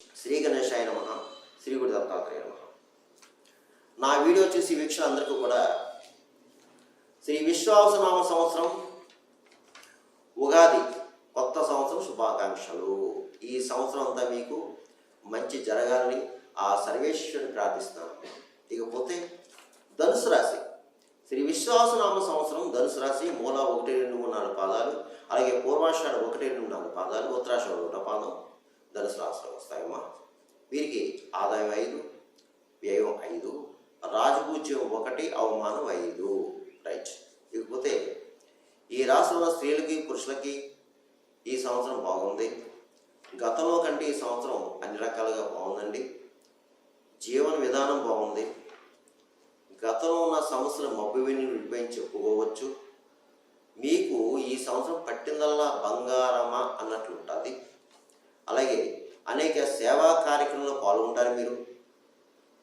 శ్రీ గణేశాయ నమ శ్రీ గుడి దత్తాత్రేయ నమ. నా వీడియో చూసి వీక్షలందరికీ కూడా శ్రీ విశ్వాసనామ సంవత్సరం ఉగాది కొత్త సంవత్సరం శుభాకాంక్షలు. ఈ సంవత్సరం అంతా మీకు మంచి జరగాలని ఆ సర్వేశ్వరుని ప్రార్థిస్తున్నాను. ఇకపోతే ధనుసు రాశి. శ్రీ విశ్వాసనామ సంవత్సరం ధనుసు రాశి మూల ఒకటి రెండు మూడు నాలుగు పాదాలు అలాగే పూర్వాషాఢ ఒకటి రెండు నాలుగు పాదాలు ఉత్తరాషాఢ ఒకటో పాదం ధనుసు రాశిలో వస్తాయమ్మా. వీరికి ఆదాయం ఐదు వ్యయం ఐదు రాజపూజ్యం ఒకటి అవమానం ఐదు. రైట్. ఇకపోతే ఈ రాశిలో ఉన్న స్త్రీలకి పురుషులకి ఈ సంవత్సరం బాగుంది. గతంలో కంటే ఈ సంవత్సరం అన్ని రకాలుగా బాగుందండి. జీవన విధానం బాగుంది. గతంలో ఉన్న సమస్యలు మబ్బు విడిపోయి చెప్పుకోవచ్చు. మీకు ఈ సంవత్సరం పట్టిందల్లా బంగారమా అన్నట్లు ఉంటుంది అలాగే అనేక సేవా కార్యక్రమంలో పాల్గొంటారు మీరు.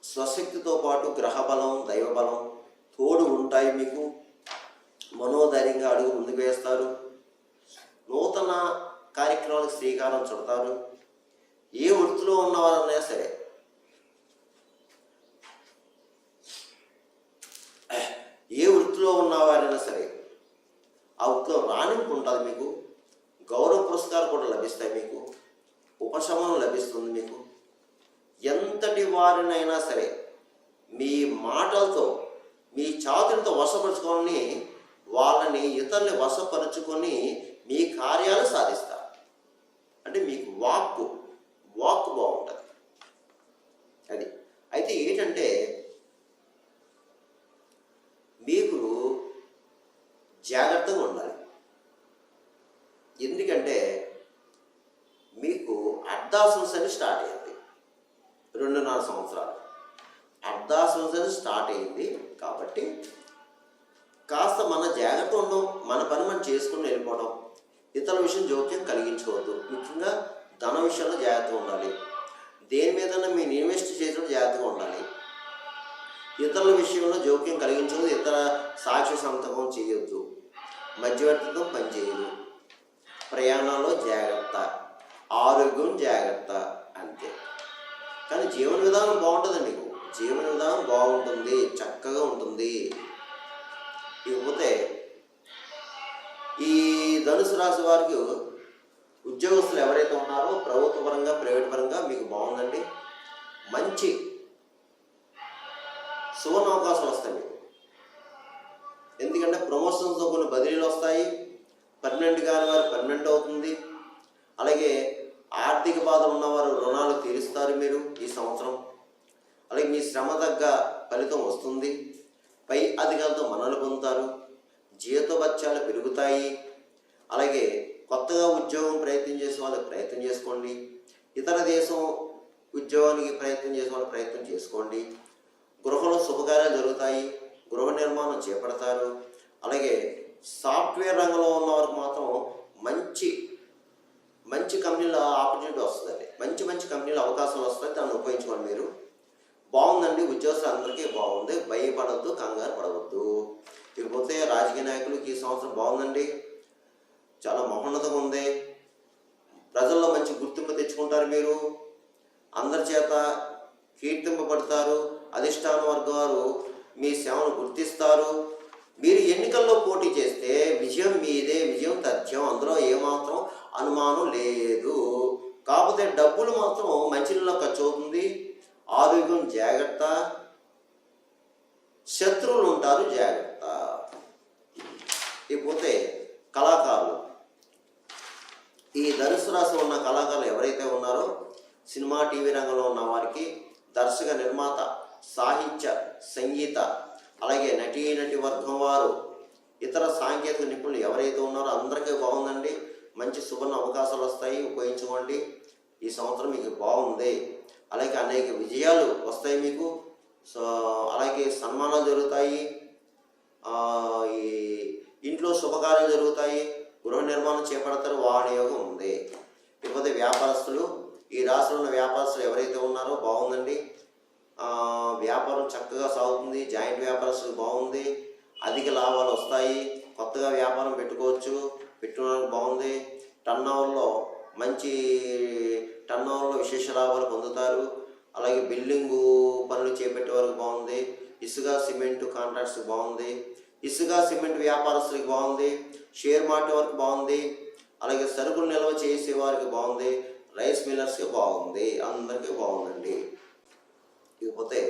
స్వశక్తితో పాటు గ్రహబలం దైవబలం తోడు ఉంటాయి మీకు. మనోధైర్యంగా అడుగు ముందుకు వేస్తారు. నూతన కార్యక్రమాలకు శ్రీకారం చుడతారు. ఏ వృత్తిలో ఉన్నవారన్నా సరే. ఏ వృత్తిలో ఉన్నవారైనా సరే ఆ వృత్తిలో రాణింపు ఉంటుంది మీకు. గౌరవ పురస్కారం కూడా లభిస్తాయి మీకు. ఉపశమనం లభిస్తుంది మీకు. ఎంతటి వారినైనా సరే మీ మాటలతో మీ చాతులతో వశపరుచుకొని వాళ్ళని ఇతరుల్ని వశపరుచుకొని మీ కార్యాలు సాధిస్తారు. అంటే మీకు వాక్కు వాక్ బాగుంటుంది. అది. అయితే ఏంటంటే మీకు జాగ్రత్తగా ఉండాలి ఎందుకంటే మీకు అర్ధాశ్వసని స్టార్ట్ అయింది రెండున్నర సంవత్సరాలు అర్ధాశ్వసని స్టార్ట్ అయింది. కాబట్టి కాస్త మన జాగ్రత్త ఉండడం మన పని మనం చేసుకుని వెళ్ళిపోవడం ఇతరుల విషయం జోక్యం కలిగించుకోవద్దు. ముఖ్యంగా ధన విషయంలో జాగ్రత్తగా ఉండాలి. దేని మీదన్నా మీరు ఇన్వెస్ట్ చేసినప్పుడు జాగ్రత్తగా ఉండాలి. ఇతరుల విషయంలో జోక్యం కలిగించదు ఇతర సాక్షి సంతకం చేయొద్దు. మధ్యవర్తితో పనిచేయదు ప్రయాణంలో జాగ్రత్త. ఆరోగ్యం జాగ్రత్త అంతే. కానీ జీవన విధానం బాగుంటుందండి. జీవన విధానం బాగుంటుంది చక్కగా ఉంటుంది. ఇకపోతే ఈ ధనుసు రాశి వారికి ఉద్యోగస్తులు ఎవరైతే ఉన్నారో ప్రభుత్వ పరంగా ప్రైవేట్ పరంగా మీకు బాగుందండి. మంచి సువర్ణ అవకాశాలు వస్తాయి మీకు. ఎందుకంటే ప్రమోషన్స్తో కొన్ని బదిలీలు వస్తాయి. పర్మనెంట్ కాని వారు పర్మనెంట్ అవుతుంది. అలాగే ఆర్థిక బాధలు ఉన్నవారు రుణాలు తీరుస్తారు మీరు ఈ సంవత్సరం. అలాగే మీ శ్రమ తగ్గ ఫలితం వస్తుంది. పై అధికారులతో మనలు పొందుతారు. జీతభత్యాలు పెరుగుతాయి. అలాగే కొత్తగా ఉద్యోగం ప్రయత్నం చేసే వాళ్ళకి ప్రయత్నం చేసుకోండి. ఇతర దేశం ఉద్యోగానికి ప్రయత్నం చేసే వాళ్ళు ప్రయత్నం చేసుకోండి. గృహంలో శుభకార్యాలు జరుగుతాయి. గృహ నిర్మాణం చేపడతారు. అలాగే సాఫ్ట్వేర్ రంగంలో ఉన్న వారికి మాత్రం మంచి మంచి కంపెనీల ఆపర్చునిటీ వస్తుందండి. మంచి మంచి కంపెనీల అవకాశాలు వస్తాయి. దాన్ని ఉపయోగించుకోండి మీరు. బాగుందండి ఉద్యోగస్తులందరికీ బాగుంది. భయపడద్దు కంగారు పడవద్దు. ఇకపోతే రాజకీయ నాయకులకి ఈ సంవత్సరం బాగుందండి. చాలా మహోన్నతంగా ఉంది. ప్రజల్లో మంచి గుర్తింపు తెచ్చుకుంటారు మీరు. అందరి చేత కీర్తింపబడతారు. అధిష్టాన వర్గాలు మీ సేవను గుర్తిస్తారు. మీరు ఎన్నికల్లో పోటీ చేస్తే విజయం మీదే విజయం తథ్యం. అందులో ఏమాత్రం అనుమానం లేదు. కాకపోతే డబ్బులు మాత్రం మంచిలో ఖర్చు అవుతుంది. ఆరోగ్యం జాగ్రత్త. శత్రువులు ఉంటారు జాగ్రత్త. ఇకపోతే కళాకారులు. ఈ ధనుసు రాశిలో ఉన్న కళాకారులు ఎవరైతే ఉన్నారో సినిమా టీవీ రంగంలో ఉన్న వారికి దర్శక నిర్మాత సాహిత్య సంగీత అలాగే నటీ నటి వర్గం వారు ఇతర సాంకేతిక నిపుణులు ఎవరైతే ఉన్నారో అందరికీ బాగుందండి. మంచి సువర్ణ అవకాశాలు వస్తాయి ఉపయోగించుకోండి. ఈ సంవత్సరం మీకు బాగుంది. అలాగే అనేక విజయాలు వస్తాయి మీకు. సో అలాగే సన్మానాలు జరుగుతాయి. ఈ ఇంట్లో శుభకార్యాలు జరుగుతాయి. గృహ నిర్మాణం చేపడతారు. వాహన యోగం ఉంది. ఇకపోతే వ్యాపారస్తులు ఈ రాష్ట్రంలో ఉన్న వ్యాపారస్తులు ఎవరైతే ఉన్నారో బాగుందండి. వ్యాపారం చక్కగా సాగుతుంది. జాయింట్ వ్యాపారస్తులు బాగుంది. అధిక లాభాలు వస్తాయి. కొత్తగా వ్యాపారం పెట్టుకోవచ్చు. పెట్టుకోవడానికి బాగుంది. టర్న్ ఓవర్లో మంచి టర్న్ ఓవర్లో విశేష లాభాలు పొందుతారు. అలాగే బిల్డింగ్ పనులు చేపట్టే వరకు బాగుంది. ఇసుక సిమెంట్ కాంట్రాక్ట్స్ బాగుంది. ఇసుక సిమెంట్ వ్యాపారస్తులకి బాగుంది. షేర్ మార్కెట్ వరకు బాగుంది. అలాగే సరుకులు నిల్వ చేసే వారికి బాగుంది. రైస్ మిల్లర్స్కి బాగుంది. అందరికీ బాగుందండి. ఇకపోతే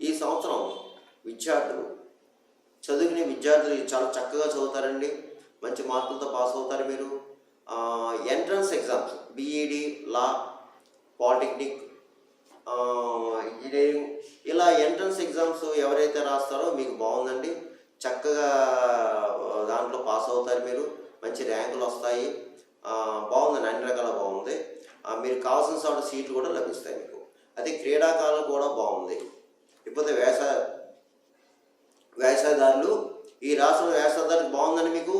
ఈ సంవత్సరం విద్యార్థులు చదువుకునే విద్యార్థులు చాలా చక్కగా చదువుతారండి. మంచి మార్కులతో పాస్ అవుతారు మీరు. Entrance exams BEd law polytechnic engineering ఇలా ఎంట్రన్స్ ఎగ్జామ్స్ ఎవరైతే రాస్తారో మీకు బాగుందండి. చక్కగా దాంట్లో పాస్ అవుతారు మీరు. మంచి ర్యాంకులు వస్తాయి. బాగుందండి అన్ని రకాల బాగుంది. మీరు కావాల్సిన చోట సీట్లు కూడా లభిస్తాయి మీకు. అదే క్రీడాకాలం కూడా బాగుంది. ఇకపోతే వ్యవసాయ వ్యవసాయదారులు ఈ రాష్ట్రంలో వ్యవసాయదారులు బాగుందండి మీకు?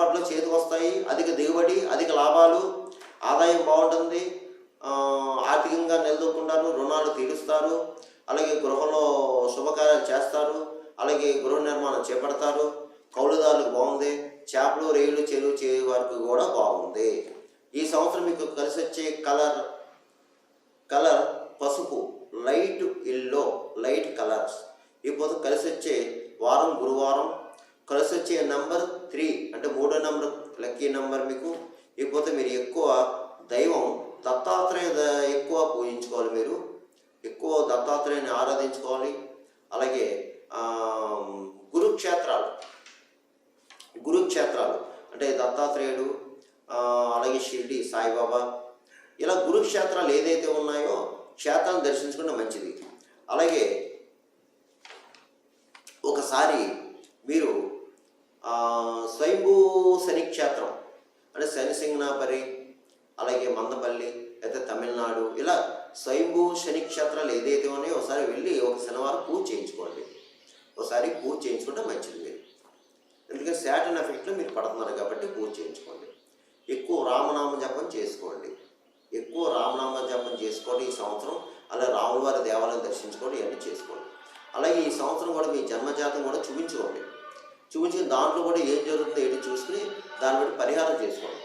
రెండు చేతికి వస్తాయి అధిక దిగుబడి అధిక లాభాలు ఆదాయం బాగుంటుంది. ఆర్థికంగా నిలదొక్కుంటారు రుణాలు తీరుస్తారు. అలాగే గృహంలో శుభకార్యాలు చేస్తారు. అలాగే గృహ నిర్మాణం చేపడతారు. కౌలుదారులకు బాగుంది. చేపలు రేలు చెరువు చే వారికి కూడా బాగుంది. ఈ సంవత్సరం మీకు కలిసి వచ్చే కలర్ కలర్ పసుపు లైట్ ఎల్లో లైట్ కలర్స్. ఈ ఇప్పుడు కలిసి వచ్చే వారం గురువారం ప్లస్ వచ్చే నంబర్ త్రీ అంటే మూడో నంబర్ లక్కీ నంబర్ మీకు. ఇకపోతే మీరు ఎక్కువ దైవం దత్తాత్రేయ ద- ఎక్కువ పూజించుకోవాలి మీరు. ఎక్కువ దత్తాత్రేయని ఆరాధించుకోవాలి. అలాగే గురుక్షేత్రాలు. గురుక్షేత్రాలు అంటే దత్తాత్రేయుడు అలాగే షిర్డి సాయిబాబా. ఇలా గురుక్షేత్రాలు ఏదైతే ఉన్నాయో క్షేత్రాన్ని దర్శించుకుంటే మంచిది. అలాగే ఒకసారి మీరు ఆ, స్వయంభూ శని క్షేత్రం. అంటే శనిసింగనాపరి అలాగే మందపల్లి అయితే తమిళనాడు ఇలా స్వయంభూ శని క్షేత్రాలు ఏదైతే ఉన్నాయో ఒకసారి వెళ్ళి ఒక శనివారం పూజ చేయించుకోండి. ఒకసారి పూజ చేయించుకుంటే మంచిది. మీరు ఎందుకంటే శాటన్ ఎఫెక్ట్లో మీరు పడుతున్నారు కాబట్టి పూజ చేయించుకోండి. ఎక్కువ రామనామ జపం చేసుకోండి. ఎక్కువ రామనామ జపం చేసుకోండి ఈ సంవత్సరం. అలా రాముల వారి దేవాలయం దర్శించుకోండి ఇవన్నీ చేసుకోండి. అలాగే ఈ సంవత్సరం కూడా మీ జన్మజాతం కూడా చూపించుకోండి. చూపించిన దాంట్లో కూడా ఏం జరుగుతుందో ఏంటి చూసుకుని దాన్ని బట్టి పరిహారం చేసుకోండి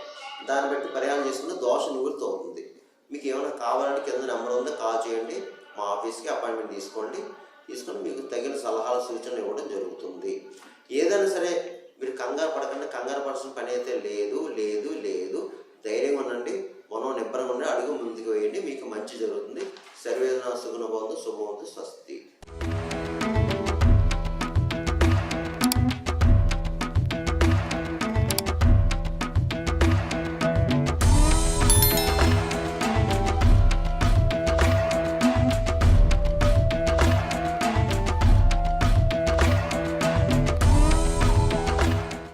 దాన్ని బట్టి పరిహారం చేసుకుంటే దోష నివృత్తి అవుతుంది. మీకు ఏమైనా కావాలంటే కింద నెంబర్ ఉందో కాల్ చేయండి. మా ఆఫీస్కి అపాయింట్మెంట్ తీసుకోండి. తీసుకొని మీకు తగిన సలహాలు సూచనలు ఇవ్వడం జరుగుతుంది. ఏదైనా సరే మీరు కంగారు పడకుండా కంగారు పడాల్సిన పని అయితే లేదు లేదు లేదు. ధైర్యంగా ఉండండి. మనం నిబ్బరంగా ఉండి అడుగు ముందుకు వేయండి. మీకు మంచి జరుగుతుంది. సర్వేదన సుగుణ బాగుంది శుభవంతు స్వస్తి.